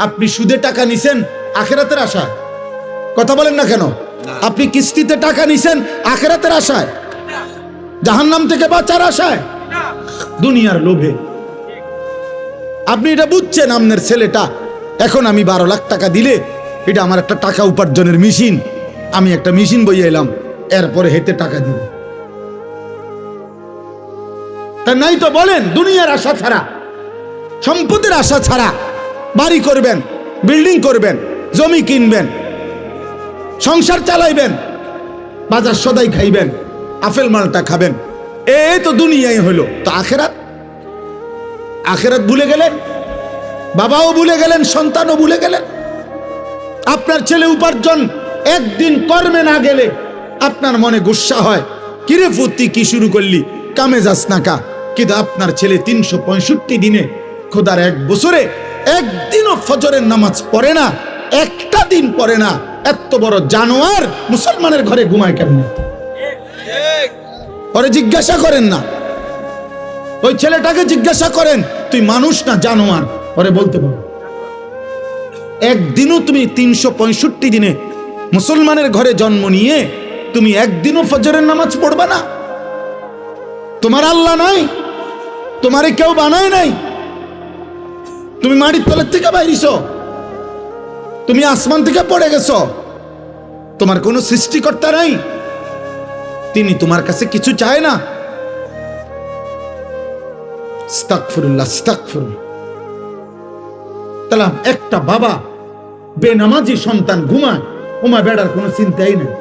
আপনি সুদে টাকা নিছেন আখেরাতের আশায়। কথা বলেন না কেন? আপনি কিস্তিতে টাকা নিছেন আখেরাতের আশায়। জাহান্নাম থেকে বাঁচার আশায়। দুনিয়ার লোভে। আপনি এটা বুঝছেন আপনার ছেলেটা? এখন আমি বারো লাখ টাকা দিলে এটা আমার একটা টাকা উপার্জনের মেশিন। আমি একটা মেশিন বইয়ে এলাম এরপরে হেতে টাকা দিব। তা নাই তো বলেন দুনিয়ার আশা ছাড়া সম্পদের আশা ছাড়া। বাড়ি করবেন, বিল্ডিং করবেন, জমি কিনবেন, সংসার চালাইবেন, বাজার সদাই খাইবেন, আপেল মালটা খাবেন। এ তো দুনিয়ায় হইল। তো আখেরাত? আখেরাত ভুলে গেলেন? বাবাও ভুলে গেলেন, সন্তানও ভুলে গেলেন? আপনার ছেলে উপার্জন একদিন কর্মে না গেলে আপনার মনে গুসা হয়। কিরে ফুর্তি, কি শুরু করলি? কামে যাস না কা? কিন্তু আপনার ছেলে তিনশো পঁয়ষট্টি দিনে খোদার এক বছরে একদিনও ফজরের নামাজ পড়ে না, একটা দিন পড়ে না। এত বড় জানোয়ার মুসলমানের ঘরে ঘুমায় কেমনে? পরে জিজ্ঞাসা করেন না। ওই ছেলেটাকে জিজ্ঞাসা করেন, তুই মানুষ না জানোয়ার? পরে বলতে পারো। একদিনও তুমি তিনশো পঁয়ষট্টি দিনে মুসলমানের ঘরে জন্ম নিয়ে তুমি একদিনও ফজরের নামাজ পড়বা না। তোমার আল্লাহ নাই, তোমারে কেউ বানায় নাই। তুমি মাটির তলের থেকে বাইরিছ। তুমি আসমান থেকে পড়ে গেছ। তোমার কোনো সৃষ্টিকর্তা নাই। তিনি তোমার কাছে কিছু চায় না। একটা বাবা বেনামাজি সন্তান ঘুমায় ওমা বেড়ার কোনো চিন্তাই নাই।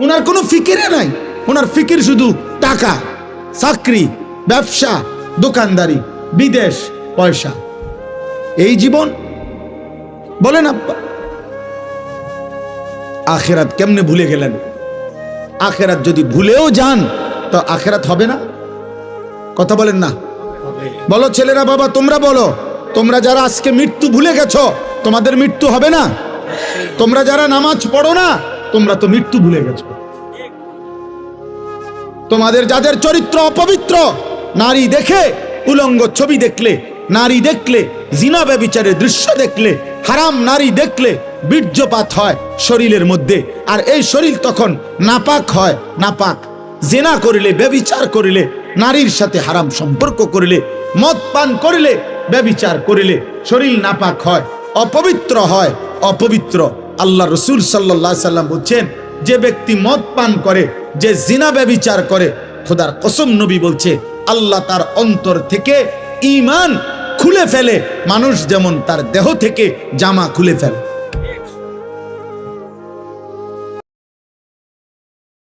ওনার কোনো ফিকিরে নাই। ওনার ফিকির শুধু টাকা, চাকরি, ব্যবসা, দোকানদারি, বিদেশ, পয়সা। এই জীবন? বলেন আব্বা। আখেরাত কেমনে ভুলে গেলেন? আখেরাত যদি ভুলেও যান, তো আখেরাত হবে না? কথা বলেন না। বলো, ছেলেরা, বাবা, তোমরা বলো, তোমরা যারা আজকে মৃত্যু ভুলে গেছো, তোমাদের মৃত্যু হবে না? তোমরা যারা নামাজ পড়ো না, তোমরা তো মৃত্যু ভুলে গেছো। তোমাদের যাদের চরিত্র অপবিত্র, নারী দেখে, উলঙ্গ ছবি দেখলে নারী দেখলে, জিনা ব্যবিচারের দৃশ্য দেখলে, হারাম নারী দেখলে বীর্যপাত হয় শরীরের মধ্যে। আর এই শরীর তখন নাপাক হয়, নাপাক। জেনা করিলে, ব্যবিচার করিলে, নারীর সাথে হারাম সম্পর্ক করিলে, মদ পান করিলে ব্যবিচার করিলে শরীর নাপাক হয়, অপবিত্র হয়, অপবিত্র। আল্লাহ রসুল সাল্লাহ সাল্লাম বলছেন, যে ব্যক্তি মদ পান করে, যে জিনা ব্যবিচার করে, খোদার কসম নবী বলছে, আল্লাহ তার অন্তর থেকে ইমান খুলে ফেলে। মানুষ যেমন তার দেহ থেকে জামা খুলে ফেলে।